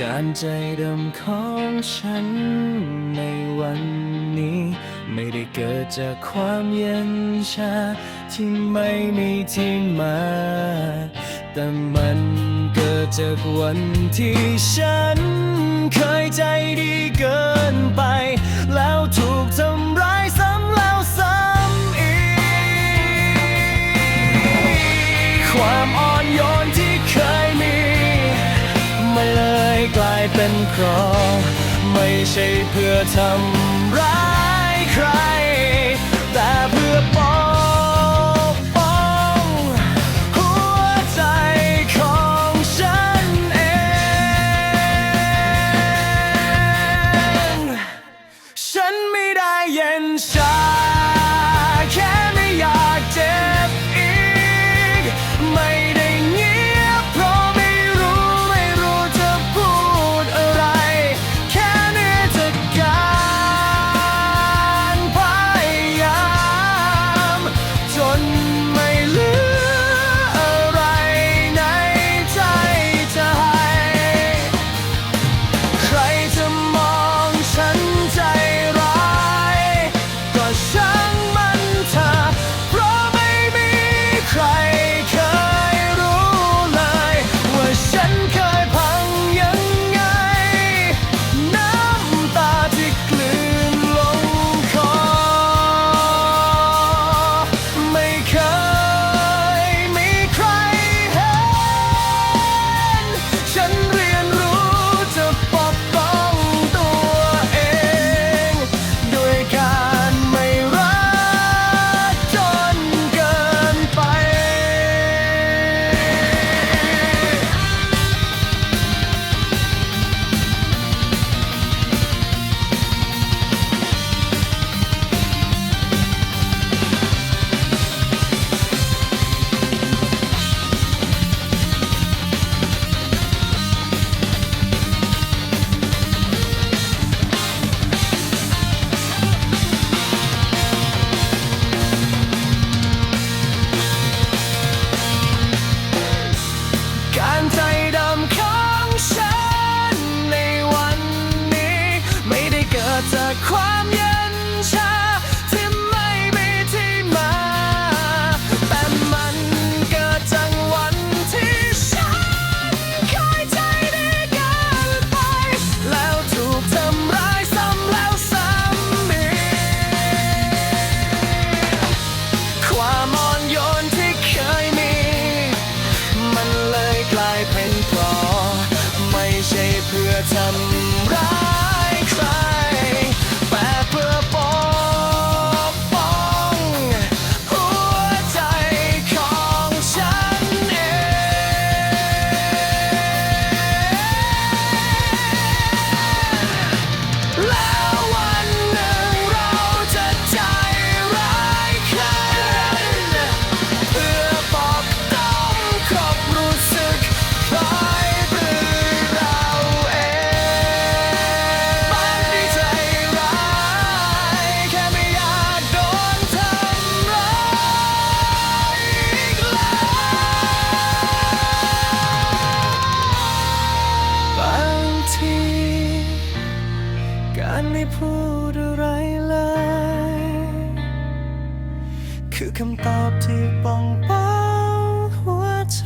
การใจดำของฉันในวันนี้ ไม่ได้เกิดจากความเย็นชา ที่ไม่มีที่มา แต่มันเกิดจากวันที่ฉัน เคยใจดีเกินไป แล้วถูกทำร้าย เป็นเพราะไม่ใช่เพื่อทำร้ายใคร แต่เพื่อป้อง เพ่นกรอไม่ใช่เพื่อทำ ไม่พูดอะไรเลย คือคำตอบที่ป้องเป้าหัวใจ